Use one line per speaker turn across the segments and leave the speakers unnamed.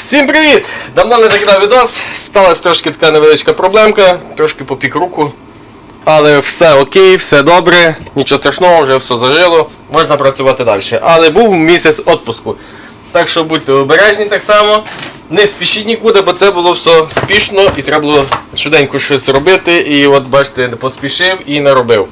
Всім привіт! Давно не закидав відос, сталася трошки така невеличка проблемка, трошки попік руку. Але все окей, все добре, нічого страшного, вже все зажило, можна працювати далі. Але був місяць відпуску. Так що будьте обережні так само. Не спішіть нікуди, бо це було все спішно і треба було швиденько щось робити. І от бачите, не поспішив і наробив.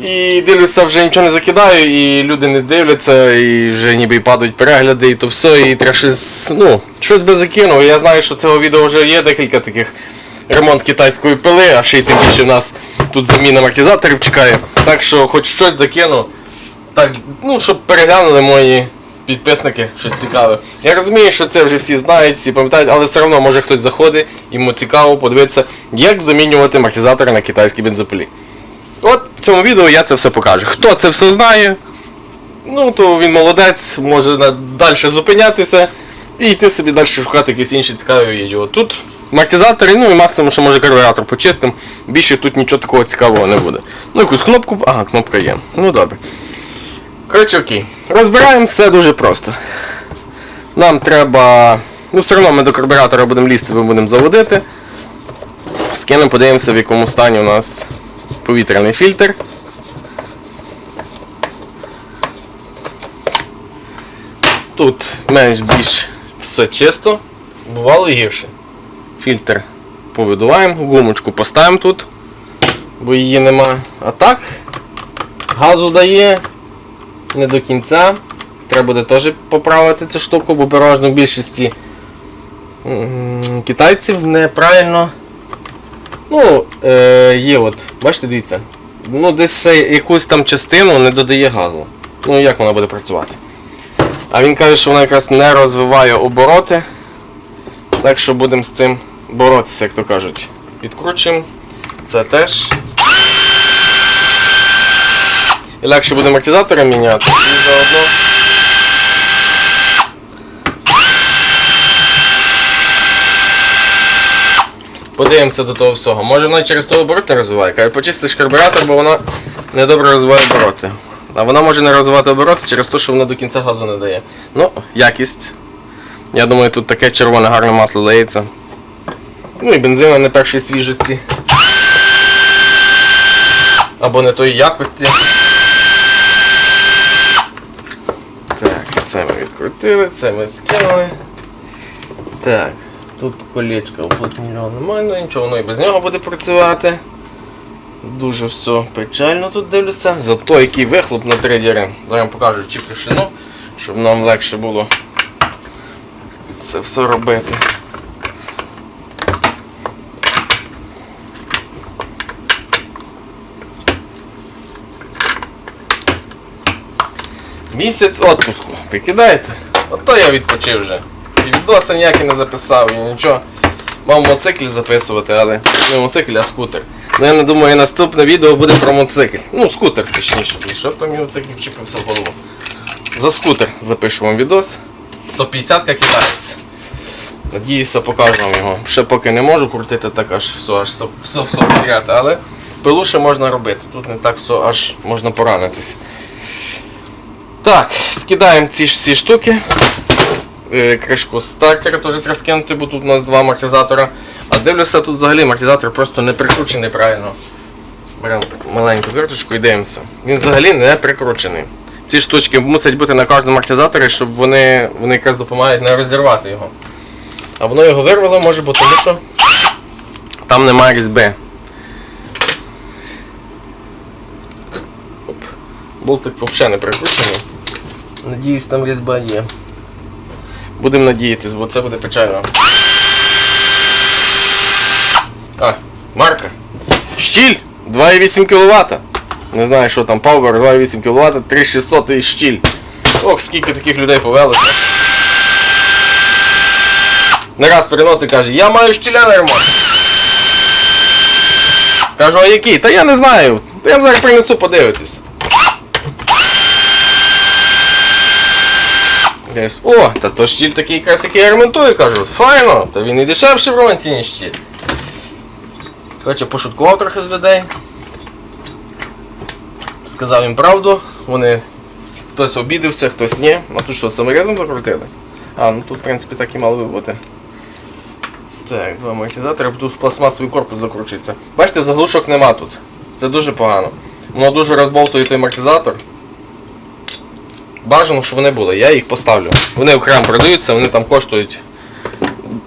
І дивлюся, вже нічого не закидаю, і люди не дивляться, і вже ніби падають перегляди, і то все, і треба щось, ну, щось би закинув. Я знаю, що цього відео вже є декілька таких ремонт китайської пили, а ще й тим більше нас тут заміна амортизаторів чекає. Так що хоч щось закину, так, ну, щоб переглянули мої підписники, щось цікаве. Я розумію, що це вже всі знають, всі пам'ятають, але все одно може хтось заходить, йому цікаво подивитися, як замінювати амортизатори на китайській бензопилі. От в цьому відео я це все покажу. Хто це все знає, ну то він молодець, може далі зупинятися і йти собі далі шукати якісь інші цікаві відео. Тут амортизатори, ну і максимум, що може карбюратор почистим. Більше тут нічого такого цікавого не буде. Ну якусь кнопку. Ага, кнопка є. Ну добре. Коротше, окей. Розбираємо все дуже просто. Нам треба. Ну, все одно ми до карбюратора будемо лізти, ми будемо заводити. Скинемо, подивимося, в якому стані у нас повітряний фільтр. Тут менш-більш все чисто, бувало гірше. Фільтр повидуваємо, гумочку поставимо тут, бо її нема. А так, газу дає не до кінця. Треба буде теж поправити цю штуку, бо переважно в більшості китайців неправильно Ну, е, є от, бачите, дивіться. Ну, десь ще якусь там частину не додає газу. Ну, як вона буде працювати? А він каже, що вона якраз не розвиває обороти. Так що будемо з цим боротися, як то кажуть. Відкручуємо. Це теж. І легше буде амортизатори міняти. І заодно Подивимося до того всього. Може вона через того оборот не розвиває. Каже, почистиш карбюратор, бо вона недобре розвиває обороти. А вона може не розвивати обороти через те, що вона до кінця газу не дає. Ну, якість. Я думаю, тут таке червоне гарне масло дається. Ну і бензина не першої свіжості. Або не тої якості. Так, це ми відкрутили, це ми скинули. Так, тут колечко уплотнене немає, ну нічого, воно і без нього буде працювати. Дуже все печально тут дивлюся. Зато який вихлоп на трейдері. Зараз я покажу чіпришину, щоб нам легше було це все робити. Місяць відпуску. Прикидаєте? Ото я відпочив вже. Відоси ніякі не записав, нічого. Мав мотоцикль записувати, але не мотоцикль, а скутер. Ну, я не думаю, наступне відео буде про мотоцикль. Ну, скутер точніше. І Що там мій мотоцикль вчепився в голову? За скутер запишу вам відос. 150 китаєць. Надіюся, покажу вам його. Ще поки не можу крутити так аж все, аж все, все, підряд, але пилу ще можна робити. Тут не так все аж можна поранитись. Так, скидаємо ці ж всі штуки. Е, Кришку стартера теж треба скинути, бо тут у нас два амортизатора. А дивлюся, тут взагалі амортизатор просто не прикручений правильно. Беремо маленьку верточку і дивимося. Він взагалі не прикручений. Ці штучки мусять бути на кожному амортизаторі, щоб вони, вони якраз допомагають не розірвати його. А воно його вирвало, може бути, тому що там немає різьби. Болтик взагалі не прикручений. Надіюсь, там різьба є. Будемо надіятись, бо це буде печально. А, марка. Щіль 2,8 кВт. Не знаю, що там, Power 2,8 кВт, 3600 і щіль. Ох, скільки таких людей повелося. Не раз приносить каже, я маю щіля на ремонт. Кажу, а який? Та я не знаю. Та я вам зараз принесу подивитись. Десь, О, та то щіль такий якраз, який я ремонтую, кажу, файно, то він і дешевший в ремонті, ніж щіль. Коротше, пошуткував трохи з людей. Сказав їм правду, вони хтось обідався, хтось ні. А тут що, саморезом закрутили? А, ну тут в принципі так і мало би бути. Так, два амортизатори, тут пластмасовий корпус закручується. Бачите, заглушок нема тут. Це дуже погано. Воно дуже розбовтує той амортизатор. Бажано, щоб вони були. Я їх поставлю. Вони окремо продаються, вони там коштують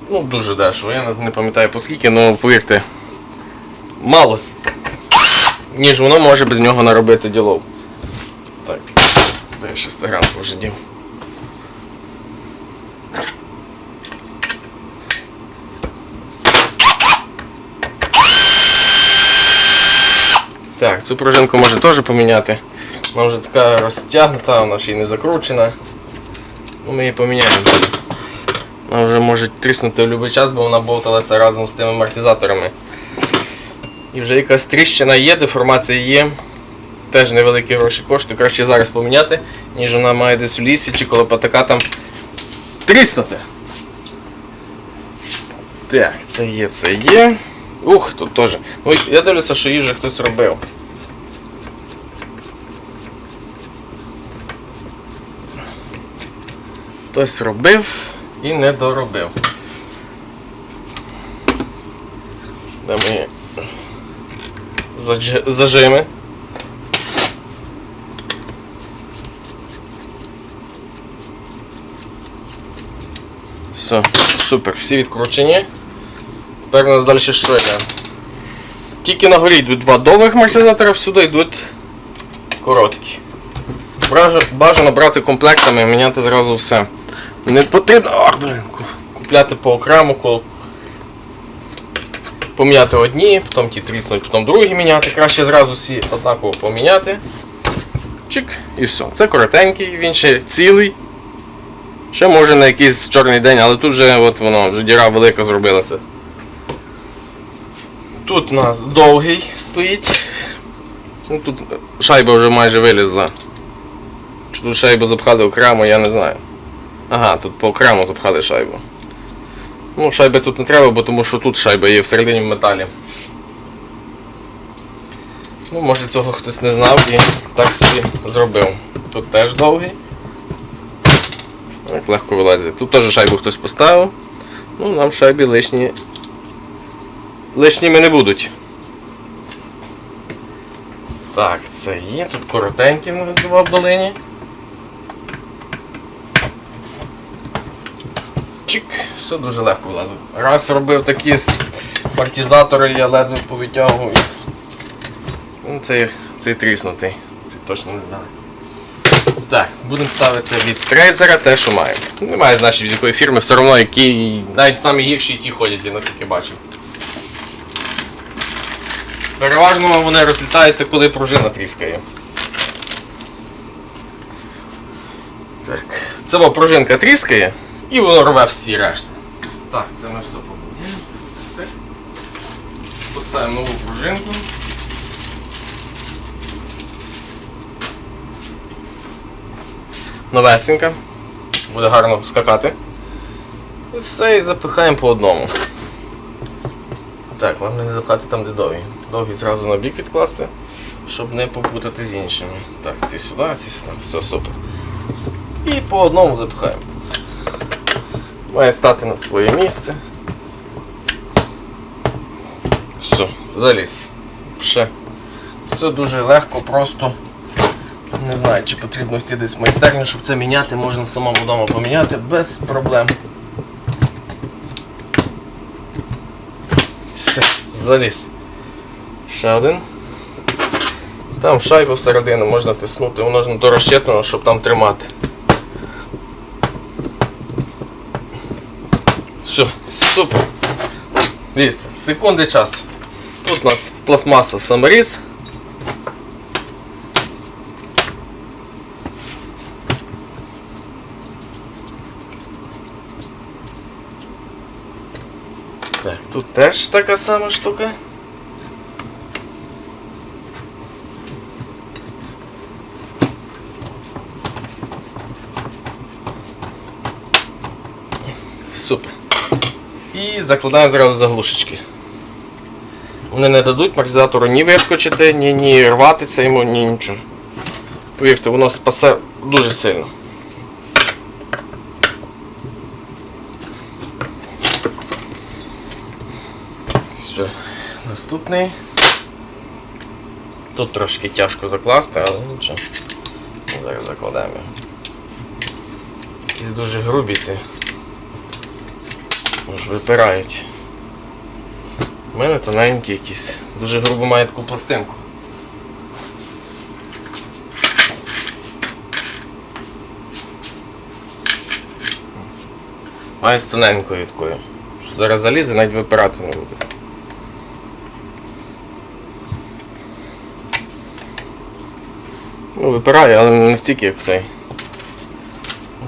ну, дуже дешево. Я не- пам'ятаю по скільки, але повірте, мало, ніж воно може без нього наробити ділов. Так, де я шестигранку вже дів. Так, цю пружинку може теж поміняти. Вона вже така розтягнута, вона ще й не закручена. Ну, ми її поміняємо. Вона вже може тріснути в будь-який час, бо вона болталася разом з тими амортизаторами. І вже якась тріщина є, деформація є. Теж невеликі гроші коштує. Краще зараз поміняти, ніж вона має десь в лісі чи коло патака там тріснути. Так, це є, це є. Ух, тут теж. Ну, я дивлюся, що її вже хтось робив. Хтось робив і не доробив. Де мої зажими. Все, супер, всі відкручені. Тепер у нас далі що йде? Тільки на горі йдуть два довгих маршрутатора, всюди йдуть короткі. Бажано брати комплектами, і міняти зразу все. Не потрібно ах, блин, купляти по окрему, ко- поміняти одні, потім ті тріснуть, потім другі міняти. Краще зразу всі однаково поміняти. Чик, і все. Це коротенький, він ще цілий. Ще може на якийсь чорний день, але тут вже от воно, вже діра велика зробилася. Тут у нас довгий стоїть. Ну, тут шайба вже майже вилізла. Чи тут шайбу запхали окремо, я не знаю. Ага, тут по окремо запхали шайбу. Ну, шайби тут не треба, бо тому що тут шайба є всередині в металі. Ну, може цього хтось не знав і так собі зробив. Тут теж довгий. Як легко вилазить. Тут теж шайбу хтось поставив. Ну, нам шайби лишні. Лишніми не будуть. Так, це є. Тут коротенький в нас в долині. Чик, все дуже легко вилазить. Раз робив такі партізатори, я ледве повитягую. Ну, цей, цей тріснутий. Це точно не знаю. Так, будемо ставити від трейзера те, що маємо. Немає значення від якої фірми, все одно які, навіть самі гірші ті ходять, я наскільки бачив. Переважно вони розлітаються, коли пружина тріскає. Так. Це пружинка тріскає і рве всі решти. Так, це ми все. Так. Поставимо нову пружинку. Новесенька. Буде гарно скакати. І все, і запихаємо по одному. Так, головне не запхати там, де довгі. Довгі зразу на бік відкласти, щоб не попутати з іншими. Так, ці сюди, ці сюди. Все, супер. І по одному запихаємо. Має стати на своє місце. Все, заліз. Ще. Все дуже легко, просто. Не знаю, чи потрібно йти десь в майстерню, щоб це міняти, можна самому вдома поміняти без проблем. Все, заліз. Ще один. Там шайбу всередину можна тиснути, воно ж не то щоб там тримати. Все, супер. Дивіться, секунди часу. Тут у нас пластмаса саморіз. Так, тут теж така сама штука. І закладаємо зразу заглушечки. Вони не дадуть маркізатору ні вискочити, ні ні рватися йому, ні нічого. Повірте, воно спасе дуже сильно. Все, наступний. Тут трошки тяжко закласти, але нічого. Зараз закладаємо. Якісь дуже грубі ці. Аж випирають. У мене тоненькі якісь. Дуже грубо має таку пластинку. Має з тоненькою такою. Що зараз залізе, навіть випирати не буде. Ну, випирає, але не настільки, як цей.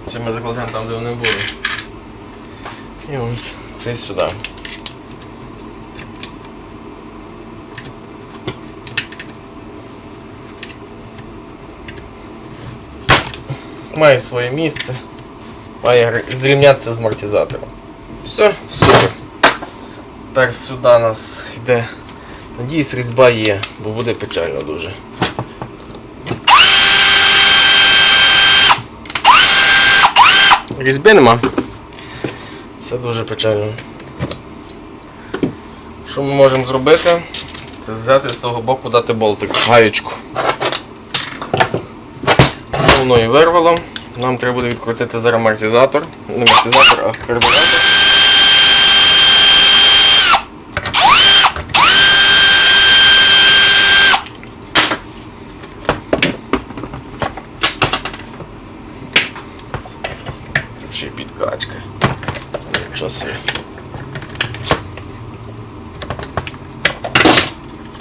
Це ми закладемо там, де вони були. І ось цей сюди. Має своє місце. Має зрівнятися з амортизатором. Все, супер. Тепер сюди у нас йде. Надіюсь, різьба є, бо буде печально дуже. Різьби нема. Це дуже печально. Що ми можемо зробити? Це взяти з того боку дати болтик, гаєчку. Воно і вирвало. Нам треба буде відкрутити зараз амортизатор. Не амортизатор, а карбюратор. Тут ще й підкачка. Нічого собі.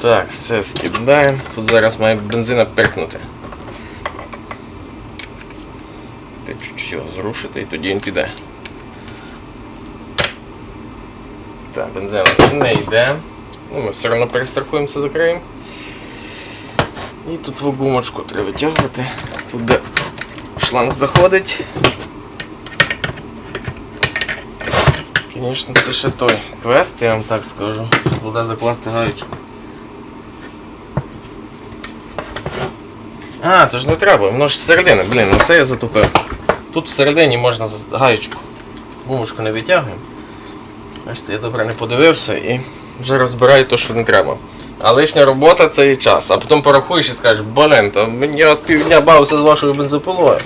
Так, все скидаємо. Тут зараз має бензина перкнути. Ти чуть-чуть його зрушити і тоді він піде. Так, бензин не йде. Ну, ми все одно перестрахуємося, закриємо. І тут в гумочку треба витягувати. Тут де шланг заходить. Звісно, це ще той квест, я вам так скажу, щоб туди закласти гаєчку. А, то ж не треба, воно ж зсередини, блін, на це я затупив. Тут всередині можна за гаєчку. Гумушку не витягуємо. Бачите, я добре не подивився і вже розбираю те, що не треба. А лишня робота це і час. А потім порахуєш і скажеш, блін, то я з півдня бавився з вашою бензопилою.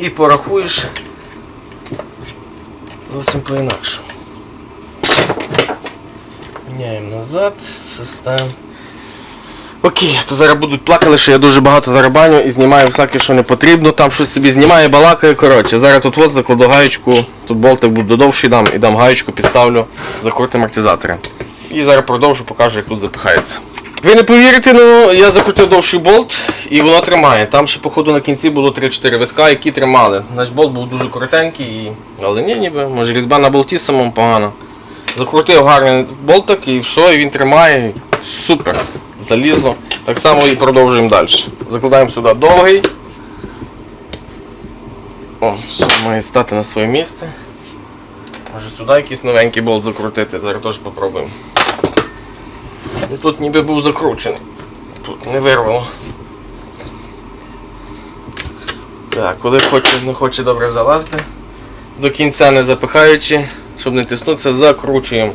І порахуєш зовсім по-інакше. Міняємо назад, систем. Окей, то зараз будуть плакали, що я дуже багато зарабаню і знімаю всяке, що не потрібно. Там щось собі знімаю, балакаю. Коротше, зараз тут от закладу гаєчку, тут болтик буде довший дам і дам гаєчку, підставлю, закрутимо амортизатори. І зараз продовжу, покажу, як тут запихається. Ви не повірите, ну я закрутив довший болт і воно тримає. Там ще, походу, на кінці було 3-4 витка, які тримали. Наш болт був дуже коротенький, і... але ні, ніби, може різьба на болті самому погано. Закрутив гарний болтик і все, і він тримає. Супер. Залізло. Так само і продовжуємо далі. Закладаємо сюди довгий. О, все, має стати на своє місце. Може сюди якийсь новенький болт закрутити, зараз теж попробуємо. Ну, Тут ніби був закручений. Тут не вирвало. Так, коли хоче, не хоче добре залазити, до кінця не запихаючи, щоб не тиснутися, закручуємо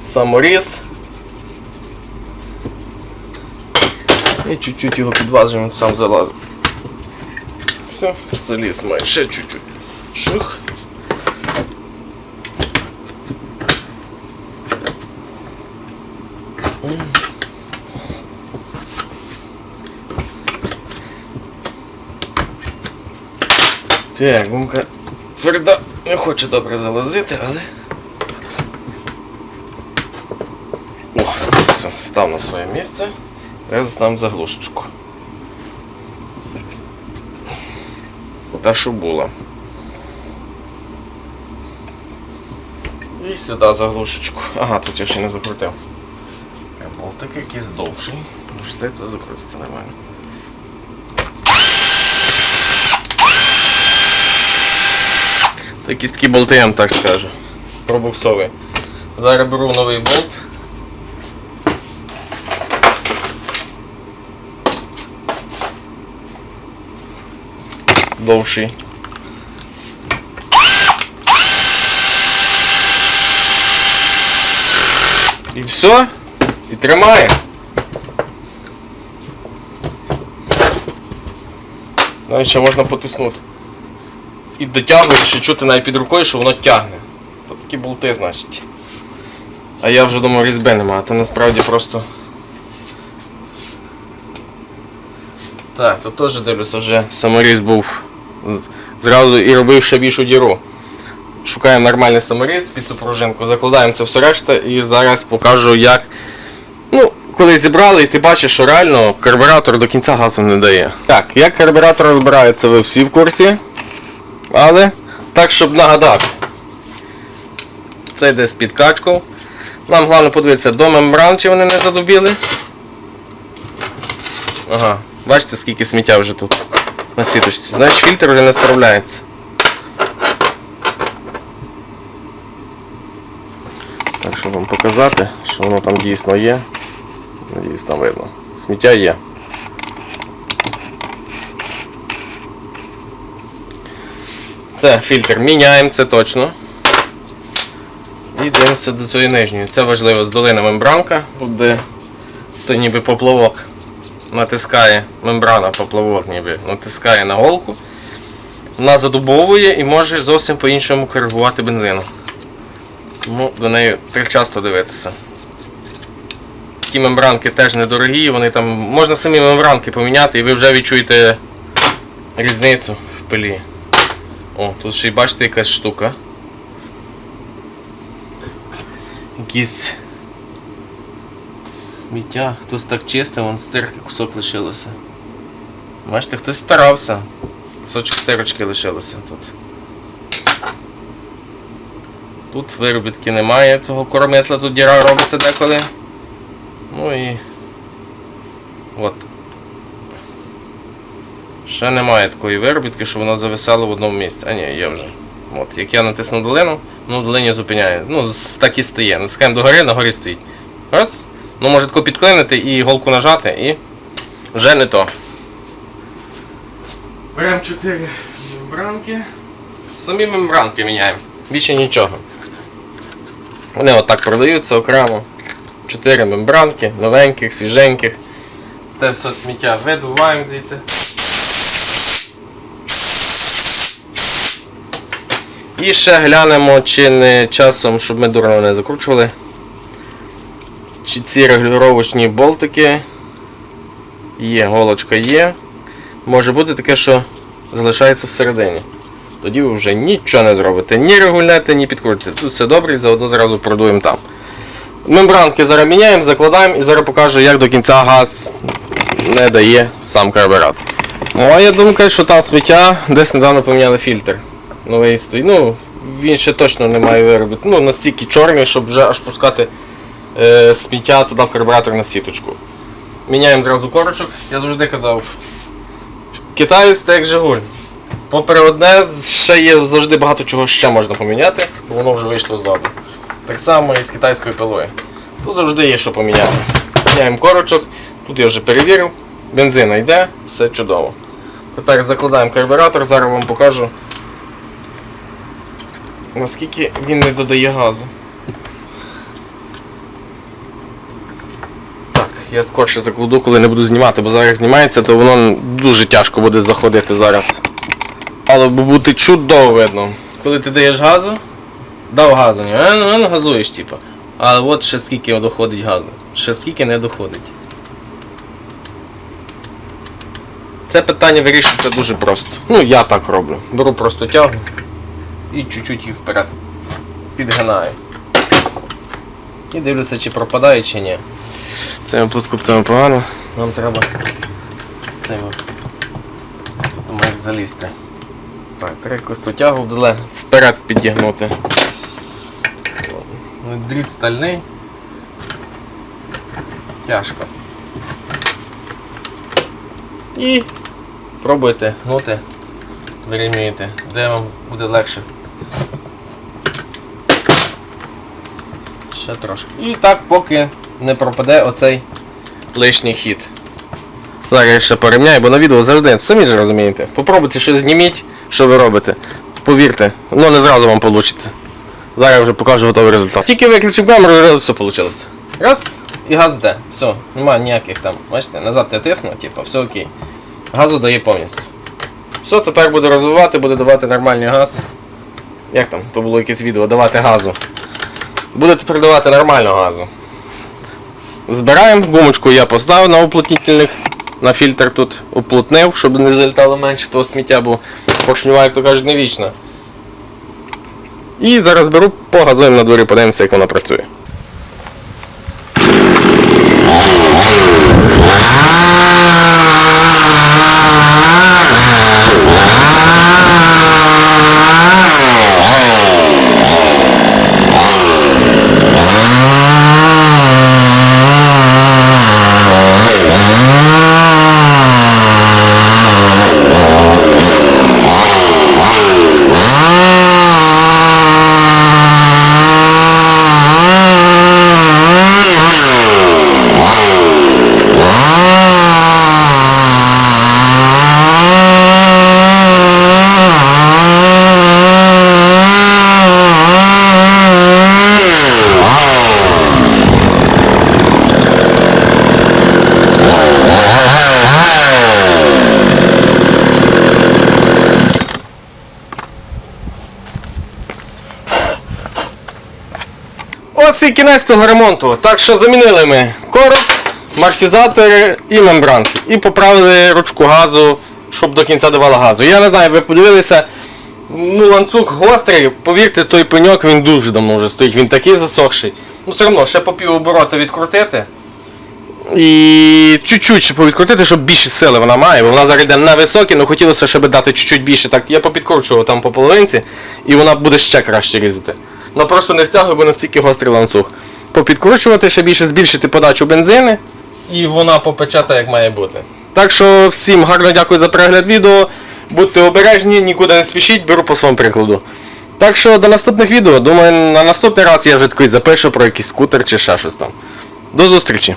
саморіз. І чуть-чуть його підважуємо, він сам залазить. Все, заліз має ще чуть-чуть. Шух. Так, гумка тверда, не хоче добре залазити, але. О, все, став на своє місце. Зараз ставимо заглушечку. Та, що була. І сюди заглушечку. Ага, тут я ще не закрутив. Болтик якийсь довший. Може це тут закрутиться нормально. Якісь такі болти, я вам так скажу. Пробуксовий. Зараз беру новий болт. Довший. І все. І тримає. Навіть ще можна потиснути. І дотягує, ще чути навіть під рукою, що воно тягне. То такі болти, значить. А я вже думав різьби нема, а то насправді просто. Так, тут теж дивлюся, вже саморіз був зразу і робив ще більшу діру. Шукаємо нормальний саморіз під цю пружинку, закладаємо це все решта і зараз покажу, як. Ну, коли зібрали, і ти бачиш, що реально карбюратор до кінця газу не дає. Так, як карбюратор розбирається, ви всі в курсі. Але так, щоб нагадати. Це йде з підкачком. Нам головне подивитися до мембран, чи вони не задубіли. Ага, бачите, скільки сміття вже тут на сіточці. Значить фільтр вже не справляється. Так, щоб вам показати, що воно там дійсно є. Надіюсь, там видно. Сміття є. Це фільтр міняємо, це точно. І дивимося до цієї нижньої. Це важливо, здолина мембранка, от де то ніби поплавок натискає, мембрана поплавок ніби натискає на голку. Вона задубовує і може зовсім по-іншому коригувати бензину. Тому до неї часто дивитися. Ті мембранки теж недорогі, вони там. Можна самі мембранки поміняти і ви вже відчуєте різницю в пилі. О, тут ще й бачите якась штука. Якісь сміття, хтось так чистив, вон стирки кусок лишилося. Бачите, хтось старався. Кусочок стирочки лишилося тут. Тут виробітки немає цього коромисла, тут діра робиться деколи. Ну і. От. Ще немає такої виробітки, що воно зависало в одному місці. А ні, є вже. От, як я натисну долину, ну долині зупиняє. Ну, так і стає. Натискаємо догори, на горі стоїть. Раз. Ну, може тако підклинити і голку нажати і вже не то. Беремо 4 мембранки. Самі мембранки міняємо. Більше нічого. Вони отак продаються окремо. 4 мембранки, новеньких, свіженьких. Це все сміття видуваємо звідси. І ще глянемо, чи не часом, щоб ми дурно не закручували. Ці регулювачні болтики є, голочка є. Може бути таке, що залишається всередині. Тоді ви вже нічого не зробите. Ні регульнете, ні підкрутите. Тут все добре і заодно зразу продуємо там. Мембранки зараз міняємо, закладаємо і зараз покажу, як до кінця газ не дає сам карбюратор. Моя думка, що там сміття десь недавно поміняли фільтр. Новий стоїть. Ну, він ще точно не має виробити. Ну, настільки чорний, щоб вже аж пускати сміття туди в карбюратор на сіточку. Міняємо зразу корочок. Я завжди казав. Китаєць це як Жигуль. Попри одне, ще є завжди багато чого ще можна поміняти, бо воно вже вийшло з ладу. Так само і з китайською пилою. Тут завжди є що поміняти. Міняємо корочок, тут я вже перевірив, бензина йде, все чудово. Тепер закладаємо карбюратор, зараз вам покажу, наскільки він не додає газу. Я скорше закладу, коли не буду знімати, бо зараз знімається, то воно дуже тяжко буде заходити зараз. Але бути чудово видно. Коли ти даєш газу, дав газу, ні, е, ну, ну, газуєш, типу. Але от ще скільки доходить газу. Ще скільки не доходить. Це питання вирішується дуже просто. Ну, я так роблю. Беру просто тягу і чуть-чуть її вперед підгинаю. І дивлюся, чи пропадає, чи ні. Цими плоскопцями погано. Нам треба цими. Тут як залізти. Так, треба якусь ту тягу вдале вперед підігнути. Ну, Дріт стальний. Тяжко. І пробуйте гнути, вирівнюєте, де вам буде легше. Ще трошки. І так, поки не пропаде оцей лишній хід. Зараз я ще порівняю, бо на відео завжди, самі ж розумієте. Попробуйте щось зніміть, що ви робите. Повірте, ну не зразу вам вийде. Зараз я вже покажу готовий результат. Тільки виключив камеру, і все вийшло. Раз, і газ йде. Все, немає ніяких там. Бачите, назад ти тиснув, типу, все окей. Газу дає повністю. Все, тепер буде розвивати, буде давати нормальний газ. Як там? То було якесь відео, давати газу. Буде тепер давати нормального газу. Збираємо, гумочку я поставив на уплотнительник. На фільтр тут уплотнив, щоб не залітало менше того сміття, бо поршнюва, як то кажуть, не вічна. І зараз беру, погазуємо на дворі, подивимося, як воно працює. І кінець того ремонту. Так що замінили ми короб, маркізатори і мембранки. І поправили ручку газу, щоб до кінця давала газу. Я не знаю, ви подивилися. Ну, ланцюг гострий, повірте, той пеньок він дуже давно вже стоїть, він такий засохший. Ну, все одно, ще по пів оборота відкрутити. І чуть-чуть ще повідкрутити, щоб більше сили вона має, бо вона зараз йде на високі, але хотілося ще би дати чуть-чуть більше. Так я попідкручував там по половинці, і вона буде ще краще різати. Ну просто не стягує, бо настільки гострий ланцюг. Попідкручувати, ще більше збільшити подачу бензини, і вона попечата, як має бути. Так що всім гарно дякую за перегляд відео. Будьте обережні, нікуди не спішіть, беру по своєму прикладу. Так що до наступних відео. Думаю, на наступний раз я вже такий запишу про якийсь скутер чи ще щось там. До зустрічі!